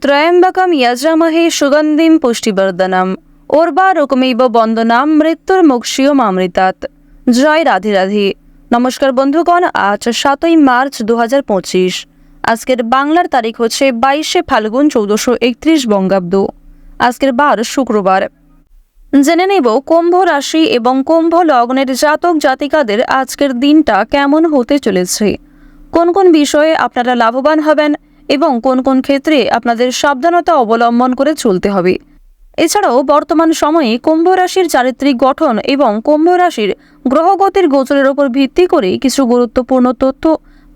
ত্রয়ম্বকম যজামহে সুগন্ধিম পুষ্টিবর্ধনম ওর্বা রকমেব বন্দনাম মৃত্যুর মুক্ষীয় মামৃতাত জয় রাধে রাধে নমস্কার বন্ধুগণ আজ সাতই মার্চ দু আজকের বাংলার তারিখ হচ্ছে বাইশে ফাল্গুন চৌদ্দশো একত্রিশ বঙ্গাব্দ। আজকের বার শুক্রবার। জেনে নেব কুম্ভ রাশি এবং কুম্ভ লগ্নের জাতক জাতিকাদের আজকের দিনটা কেমন হতে চলেছে। কোন কোন বিষয়ে আপনারা লাভবান হবেন? এবং কোন কোন ক্ষেত্রে আপনাদের সাবধানতা অবলম্বন করে চলতে হবে। এছাড়াও বর্তমান সময়ে কুম্ভ রাশির চারিত্রিক গঠন এবং কুম্ভ রাশির গ্রহগতির গোচরের ওপর ভিত্তি করে কিছু গুরুত্বপূর্ণ তথ্য,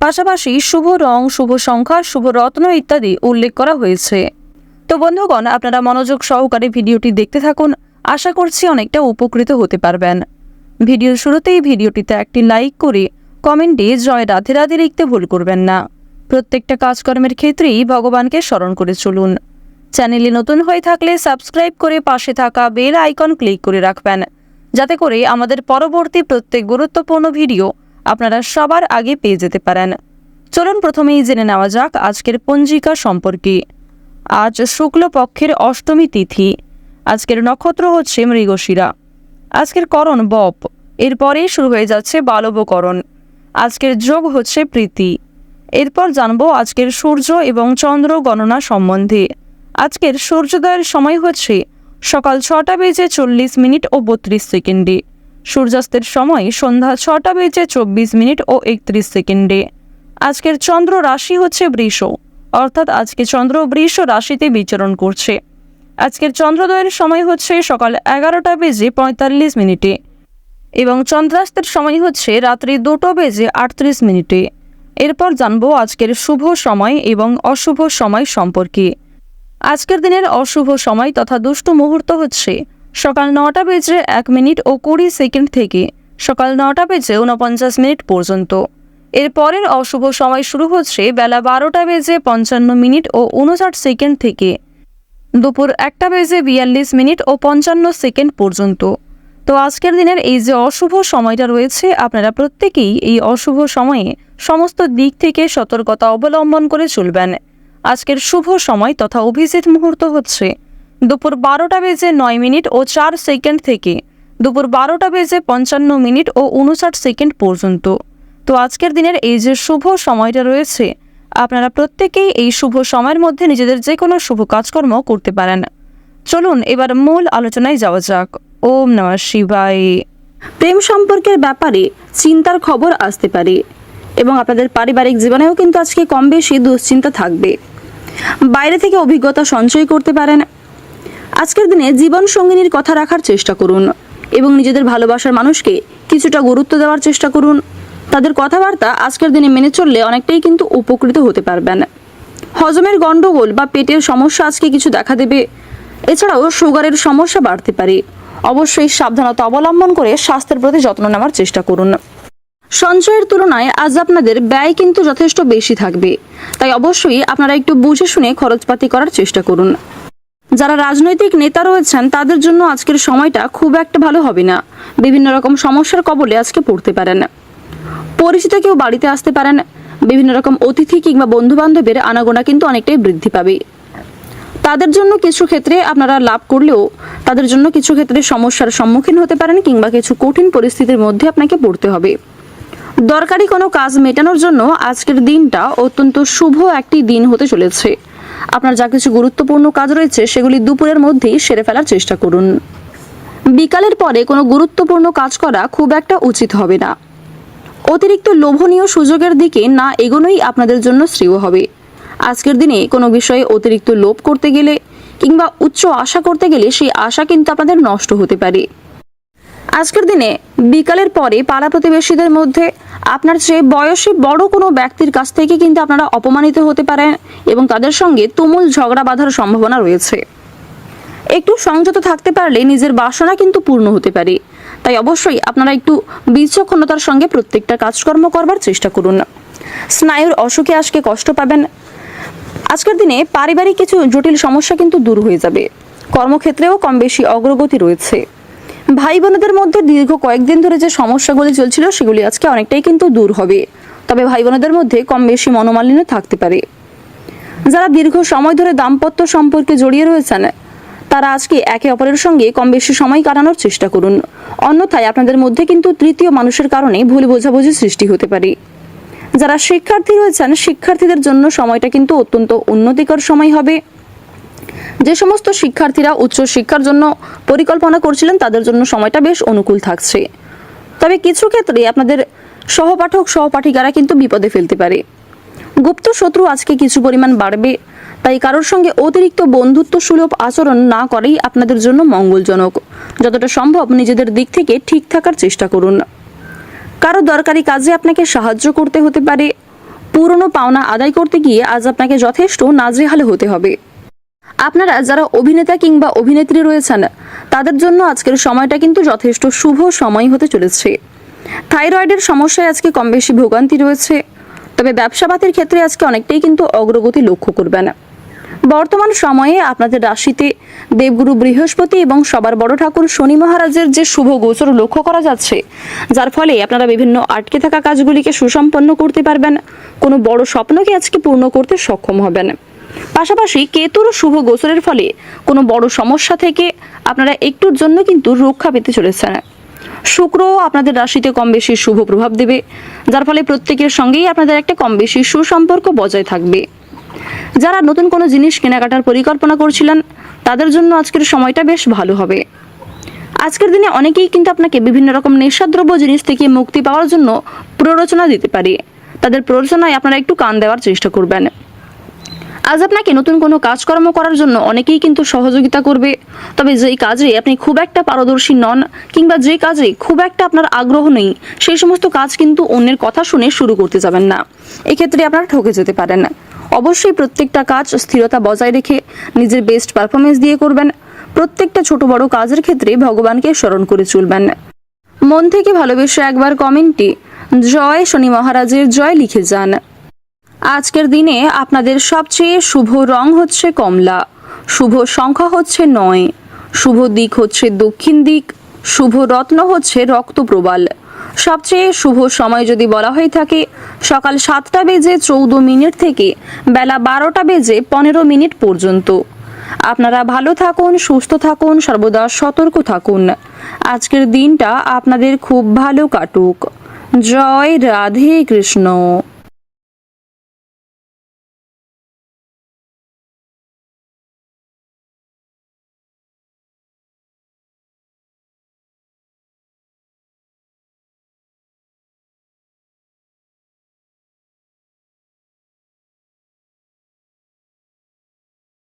পাশাপাশি শুভ রং, শুভ সংখ্যা, শুভ রত্ন ইত্যাদি উল্লেখ করা হয়েছে। তো বন্ধুগণ, আপনারা মনোযোগ সহকারে ভিডিওটি দেখতে থাকুন। আশা করছি অনেকটা উপকৃত হতে পারবেন। ভিডিওর শুরুতেই ভিডিওটিতে একটি লাইক করে কমেন্টে জয় রাধে রাধে লিখতে ভুল করবেন না। প্রত্যেকটা কাজকর্মের ক্ষেত্রেই ভগবানকে স্মরণ করে চলুন। চ্যানেলে নতুন হয়ে থাকলে সাবস্ক্রাইব করে পাশে থাকা বেল আইকন ক্লিক করে রাখবেন, যাতে করে আমাদের পরবর্তী প্রত্যেক গুরুত্বপূর্ণ ভিডিও আপনারা সবার আগে পেয়ে যেতে পারেন। চলুন প্রথমেই জেনে নেওয়া যাক আজকের পঞ্জিকা সম্পর্কে। আজ শুক্লপক্ষের অষ্টমী তিথি, আজকের নক্ষত্র হচ্ছে মৃগশিরা। আজকের করণ বপ, এরপরেই শুরু হয়ে যাচ্ছে বালবকরণ। আজকের যোগ হচ্ছে প্রীতি। এরপর জানব আজকের সূর্য এবং চন্দ্র গণনা সম্বন্ধে। আজকের সূর্যোদয়ের সময় হচ্ছে সকাল ছটা বেজে চল্লিশ মিনিট ও বত্রিশ সেকেন্ডে। সূর্যাস্তের সময় সন্ধ্যা ছটা বেজে চব্বিশ মিনিট ও একত্রিশ সেকেন্ডে। আজকের চন্দ্র রাশি হচ্ছে বৃষ, অর্থাৎ আজকে চন্দ্র বৃষ রাশিতে বিচরণ করছে। আজকের চন্দ্রোদয়ের সময় হচ্ছে সকাল এগারোটা বেজে পঁয়তাল্লিশ মিনিটে এবং চন্দ্রাস্তের সময় হচ্ছে রাত্রি দুটো বেজে আটত্রিশ মিনিটে। এরপর জানব আজকের শুভ সময় এবং অশুভ সময় সম্পর্কে। আজকের দিনের অশুভ সময় তথা দুষ্ট মুহূর্ত হচ্ছে সকাল নটা বেজে এক মিনিট ও কুড়ি সেকেন্ড থেকে সকাল নটা বেজে ঊনপঞ্চাশ মিনিট পর্যন্ত। এর পরের অশুভ সময় শুরু হচ্ছে বেলা বারোটা বেজে পঞ্চান্ন মিনিট ও উনষাট সেকেন্ড থেকে। দুপুর একটা বেজে বিয়াল্লিশ মিনিট ও পঞ্চান্ন সেকেন্ড পর্যন্ত। তো আজকের দিনের এই যে অশুভ সময়টা রয়েছে, আপনারা প্রত্যেকেই এই অশুভ সময়ে সমস্ত দিক থেকে সতর্কতা অবলম্বন করে চলবেন। আজকের শুভ সময় তথা অভিজিৎ মুহূর্ত হচ্ছে। দুপুর বারোটা বেজে নয় মিনিট ও চার সেকেন্ড থেকে। দুপুর বারোটা বেজে পঞ্চান্ন মিনিট ও উনষাট সেকেন্ড পর্যন্ত। তো আজকের দিনের এই যে শুভ সময়টা রয়েছে, আপনারা প্রত্যেকেই এই শুভ সময়ের মধ্যে নিজেদের যে কোনো শুভ কাজকর্ম করতে পারেন। চলুন, এবার মূল আলোচনায় যাওয়া যাক। ওম নমঃ শিবায়। প্রেম সম্পর্কের ব্যাপারে চিন্তার খবর আসতে পারে। এবং আপনাদের পারিবারিক জীবনেও কিন্তু আজকে কম বেশি দুশ্চিন্তা থাকবে। বাইরে থেকে অভিজ্ঞতা সঞ্চয় করতে পারেন। আজকের দিনে জীবন সঙ্গিনীর কথা রাখার চেষ্টা করুন এবং নিজেদের ভালোবাসার মানুষকে কিছুটা গুরুত্ব দেওয়ার চেষ্টা করুন। তাদের কথাবার্তা আজকের দিনে মেনে চললে অনেকটাই কিন্তু উপকৃত হতে পারবেন। হজমের গণ্ডগোল বা পেটের সমস্যা আজকে কিছু দেখা দেবে। এছাড়াও সুগারের সমস্যা বাড়তে পারে। অবশ্যই সাবধানতা অবলম্বন করে স্বাস্থ্যের প্রতি যত্ন নেওয়ার চেষ্টা করুন। সঞ্চয়ের তুলনায় আজ আপনাদের ব্যয় কিন্তু যথেষ্ট বেশি থাকবে। তাই অবশ্যই আপনারা একটু বুঝে শুনে খরচপাতি করার চেষ্টা করুন। যারা রাজনৈতিক নেতা রয়েছেন, তাদের জন্য আজকের সময়টা খুব একটা ভালো হবে না। বিভিন্ন রকম সমস্যার কবলে আজকে পড়তে পারেন। পরিচিত কেউ বাড়িতে আসতে পারেন। বিভিন্ন রকম অতিথি কিংবা বন্ধু বান্ধবের আনাগোনা কিন্তু অনেকটাই বৃদ্ধি পাবে। তাদের জন্য কিছু ক্ষেত্রে আপনারা লাভ করলেও তাদের জন্য কিছু ক্ষেত্রে সমস্যার সম্মুখীন হতে পারেন কিংবা কিছু কঠিন পরিস্থিতির মধ্যে আপনাকে পড়তে হবে। দরকারি কোনো কাজ মেটানোর জন্য আজকের দিনটা অত্যন্ত শুভ একটি দিন হতে চলেছে। আপনার যা কিছু গুরুত্বপূর্ণ কাজ রয়েছে, সেগুলি দুপুরের মধ্যেই সেরে ফেলার চেষ্টা করুন। বিকালের পরে কোনো গুরুত্বপূর্ণ কাজ করা খুব একটা উচিত হবে না। অতিরিক্ত লোভনীয় সুযোগের দিকে না এগোনোই আপনাদের জন্য শ্রেয় হবে। আজকের দিনে কোনো বিষয়ে অতিরিক্ত লোভ করতে গেলে কিংবা উচ্চ আশা করতে গেলে সেই আশা কিন্তু আপনাদের নষ্ট হতে পারে। আজকের দিনে বিকালের পরে পাড়া প্রতিবেশীদের মধ্যে আপনার চেয়ে বয়সে বড় কোনো ব্যক্তির কাছ থেকে কিন্তু আপনারা অপমানিত হতে পারেন এবং তাদের সঙ্গে তুমুল ঝগড়া বাঁধার সম্ভাবনা রয়েছে। একটু সংযত থাকতে পারলে নিজের বাসনা কিন্তু পূর্ণ হতে পারে। তাই অবশ্যই আপনারা একটু বিচক্ষণতার সঙ্গে প্রত্যেকটা কাজকর্ম করবার চেষ্টা করুন। স্নায়ুর অসুখে আজকে কষ্ট পাবেন। আজকের দিনে পারিবারিক কিছু জটিল সমস্যা কিন্তু দূর হয়ে যাবে। কর্মক্ষেত্রেও কম বেশি অগ্রগতি রয়েছে। ভাই বোনদের মধ্যে দীর্ঘ কয়েকদিন ধরে যে সমস্যাগুলি চলছিল, সেগুলি আজকে অনেকটাই কিন্তু দূর হবে। তবে ভাই বোনদের মধ্যে কম বেশি মনোমালিন্য থাকতে পারে। যারা দীর্ঘ সময় ধরে দাম্পত্য সম্পর্কে জড়িয়ে রয়েছেন, তারা আজকে একে অপরের সঙ্গে কম বেশি সময় কাটানোর চেষ্টা করুন। অন্যথায় আপনাদের মধ্যে কিন্তু তৃতীয় মানুষের কারণে ভুল বোঝাবুঝি সৃষ্টি হতে পারে। যারা শিক্ষার্থী রয়েছেন, শিক্ষার্থীদের জন্য সময়টা কিন্তু অত্যন্ত উন্নতিকর সময় হবে। যে সমস্ত শিক্ষার্থীরা উচ্চ শিক্ষার জন্য পরিকল্পনা করছিলেন, তাদের জন্য সময়টা বেশ অনুকূল থাকছে। তবে কিছু ক্ষেত্রে আপনাদের সহপাঠক, সহপাঠিকারা কিন্তু বিপদে ফেলতে পারে। গুপ্ত শত্রু আজকে কিছু পরিমাণ বাড়বে, তাই কারোর সঙ্গে অতিরিক্ত বন্ধুত্ব সুলভ আচরণ না করেই আপনাদের জন্য মঙ্গলজনক। যতটা সম্ভব নিজেদের দিক থেকে ঠিক থাকার চেষ্টা করুন। কারও দরকারি কাজে আপনাকে সাহায্য করতে হতে পারে। পুরনো পাওনা আদায় করতে গিয়ে আজ আপনাকে যথেষ্ট নাজেহাল হতে হবে। আপনারা যারা অভিনেতা কিংবা অভিনেত্রী রয়েছেন, তাদের জন্য আজকের সময়টা কিন্তু যথেষ্ট শুভ সময় হতে চলেছে। থাইরয়েডের সমস্যায় আজকে কম বেশি ভোগান্তি রয়েছে, তবে ব্যবসাপাতির ক্ষেত্রে আজকে অনেকটাই কিন্তু অগ্রগতি লক্ষ্য করবেন। বর্তমান সময়ে আপনাদের রাশিতে দেবগুরু বৃহস্পতি এবং সবার বড় ঠাকুর শনি মহারাজের যে শুভ গোচর লক্ষ্য করা যাচ্ছে, যার ফলে আপনারা বিভিন্ন আটকে থাকা কাজগুলিকে সুসম্পন্ন করতে পারবেন। কোনো বড় স্বপ্নকে আজকে পূর্ণ করতে সক্ষম হবেন। পাশাপাশি কেতুর শুভ গোচরের ফলে কোনো বড় সমস্যা থেকে আপনারা একটুর জন্য কিন্তু রক্ষা পেতে চলেছেন। শুক্র আপনাদের রাশিতে কম বেশি শুভ প্রভাব দেবে, যার ফলে প্রত্যেকের সঙ্গেই আপনাদের একটা কম বেশি সুসম্পর্ক বজায় থাকবে। যারা নতুন কোনো জিনিস কেনাকাটার পরিকল্পনা করছিলেন, তাদের জন্য আজকের সময়টা বেশ ভালো হবে। আজকের দিনে অনেকেই কিন্তু আপনাকে বিভিন্ন রকম নেশাদ্রব্য জিনিস থেকে মুক্তি পাওয়ার জন্য প্ররোচনা দিতে পারে। তাদের প্ররোচনায় আপনারা একটু কান দেওয়ার চেষ্টা করবেন। আজ আপনাকে নতুন কোনো কাজকর্ম করার জন্য অনেকেই কিন্তু সহযোগিতা করবে। তবে যেই কাজে আপনি খুব একটা পারদর্শী নন, কিংবা যে কাজে খুব একটা আপনার আগ্রহ নেই, সেই সমস্ত কাজ কিন্তু অন্যের কথা শুনে শুরু করতে যাবেন না। এক্ষেত্রে আপনারা ঠকে যেতে পারেন। অবশ্যই প্রত্যেকটা কাজ স্থিরতা বজায় রেখে নিজের বেস্ট পারফরমেন্স দিয়ে করবেন। প্রত্যেকটা ছোট বড় কাজের ক্ষেত্রে ভগবানকে স্মরণ করে চলবেন। মন থেকে ভালোবেসে একবার কমেন্টে, জয় শনি মহারাজের জয় লিখে যান। আজকের দিনে আপনাদের সবচেয়ে শুভ রং হচ্ছে কমলা। শুভ সংখ্যা হচ্ছে নয়। শুভ দিক হচ্ছে দক্ষিণ দিক। শুভ রত্ন হচ্ছে রক্তপ্রবাল। সবচেয়ে শুভ সময় যদি বলা হয়ে থাকে, সকাল সাতটা বেজে চৌদ্দ মিনিট থেকে বেলা বারোটা বেজে পনেরো মিনিট পর্যন্ত। আপনারা ভালো থাকুন, সুস্থ থাকুন, সর্বদা সতর্ক থাকুন। আজকের দিনটা আপনাদের খুব ভালো কাটুক। জয় রাধে কৃষ্ণ।